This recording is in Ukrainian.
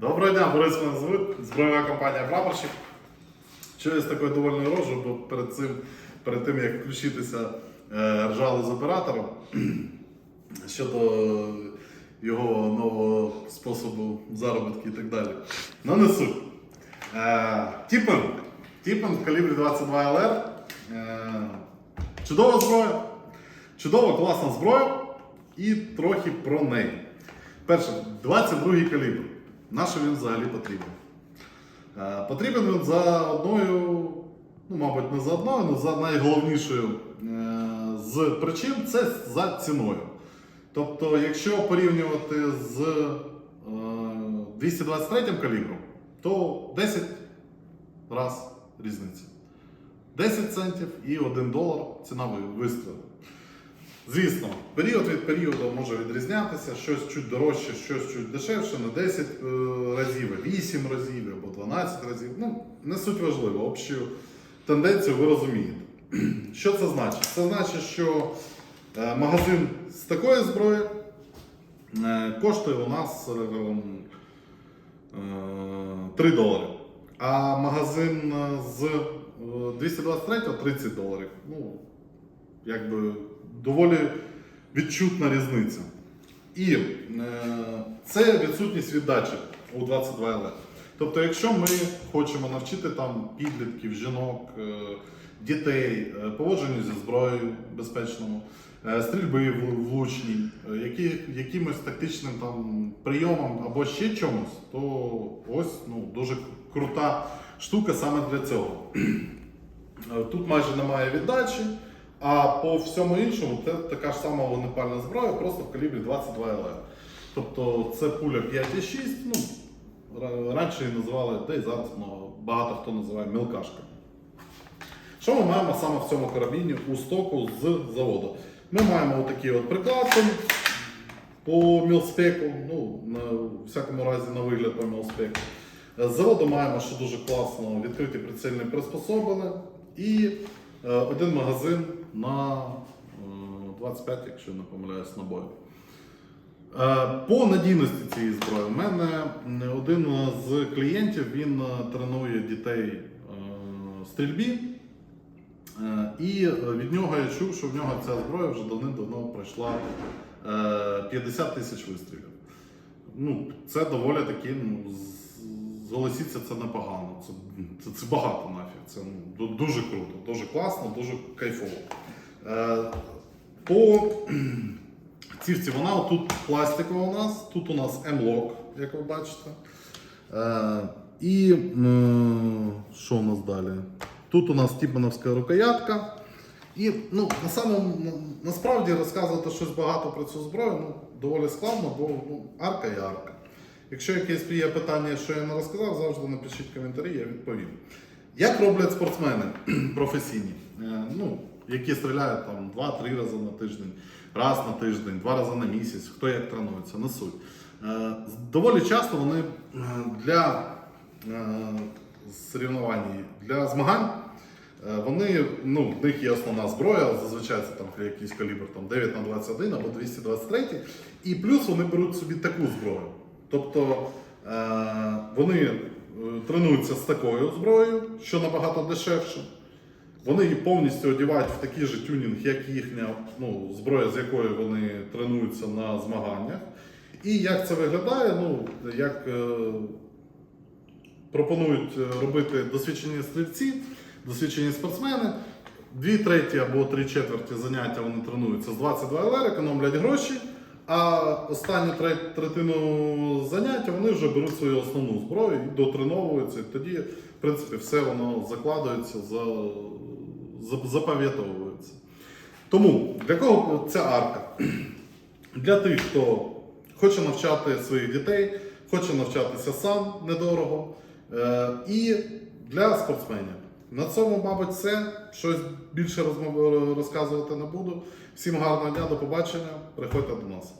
Доброго дня, Борис мене звуть, збройова компанія Прапорщик. Чую з такою довольною рожею, бо перед цим, перед тим як включитися, е, ржали з оператором щодо його нового способу заробітки і так далі. Ну не суть. Е, Тіпен. Тіпен в калібрі 22 ЛР. Е, чудова зброя. Чудова, класна зброя. І трохи про неї. Перше, 22 калібр. На він взагалі потрібен? Е, Потрібен він за одною, ну, мабуть, не за одною, але за найголовнішою е, з причин це за ціною. Тобто, якщо порівнювати з е, 223 калібром, то 10 раз різниця. 10 центів і 1 долар ціна ви- вистрілу. Звісно, період від періоду може відрізнятися, щось чуть дорожче, щось чуть дешевше, не 10 е, разів, 8 разів або 12 разів. Ну, не суть важливо, общу тенденцію ви розумієте. Що це значить? Це значить, що е, магазин з такої зброї е, коштує у нас е, е, 3 долари. А магазин з е, 223 30 доларів. Ну, якби доволі відчутна різниця. І е, це відсутність віддачі у 22 ЛР. Тобто, якщо ми хочемо навчити там підлітків, жінок, е, дітей е, поводженню зі зброєю безпечному, е, стрільби в- влучній, е, які, якимось тактичним там прийомом або ще чомусь, то ось ну, дуже крута штука саме для цього. Е, Тут майже немає віддачі, а по всьому іншому це така ж сама вогнепальна зброя, просто в калібрі 22 ЛР. Тобто це пуля 5,6, ну, раніше її називали, де й зараз много, багато хто називає мілкашка. Що ми маємо саме в цьому карабіні у стоку з заводу? Ми маємо отакий от приклад там по мілспеку, ну, на всякому разі на вигляд по мілспеку. З заводу маємо, що дуже класно, відкриті прицільні приспособлення і е, один магазин на е, 25, якщо не помиляюсь, набоїв. Е, По надійності цієї зброї, у мене один з клієнтів він е, тренує дітей е, стрільбі. Е, І від нього я чув, що в нього ця зброя вже давним-давно пройшла е, 50 тисяч вистрілів. Ну, це доволі таки, ну, зголосіться, це непогано. Це, це, це багато нафіг. Це ну, дуже круто, дуже класно, дуже кайфово. Е, по цівці вона тут пластикова у нас, тут у нас M-Lock, як ви бачите. Е, і м, що у нас далі? Тут у нас тіпановська рукоятка. І ну, на самому, насправді розказувати щось багато про цю зброю ну, доволі складно, бо ну, арка є арка. Якщо якесь є питання, що я не розказав, завжди напишіть коментарі, я відповім. Як роблять спортсмени професійні, Е, ну, які стріляють там 2-3 рази на тиждень, раз на тиждень, два рази на місяць, хто як тренується, не суть. Е, Доволі часто вони е, для соревнувань, для змагань Вони, ну, в них є основна зброя, зазвичай це там якийсь калібр там, 9 на 21 або 223. І плюс вони беруть собі таку зброю. Тобто е, вони е, тренуються з такою зброєю, що набагато дешевше. Вони її повністю одягають в такий же тюнінг, як їхня ну, зброя, з якою вони тренуються на змаганнях. І як це виглядає, ну, як е, пропонують е, робити досвідчені стрільці, досвідчені спортсмени. Дві треті або три четверті заняття вони тренуються з 22 ЛР, економлять гроші. А останню третину заняття вони вже беруть свою основну зброю і дотреновуються. І тоді, в принципі, все воно закладується, за- за- запам'ятовується. Тому для кого ця арка? Для тих, хто хоче навчати своїх дітей, хоче навчатися сам недорого. Е, і для спортсменів. На цьому, мабуть, все. Щось більше розказувати не буду. Всім гарного дня, до побачення. Приходьте до нас.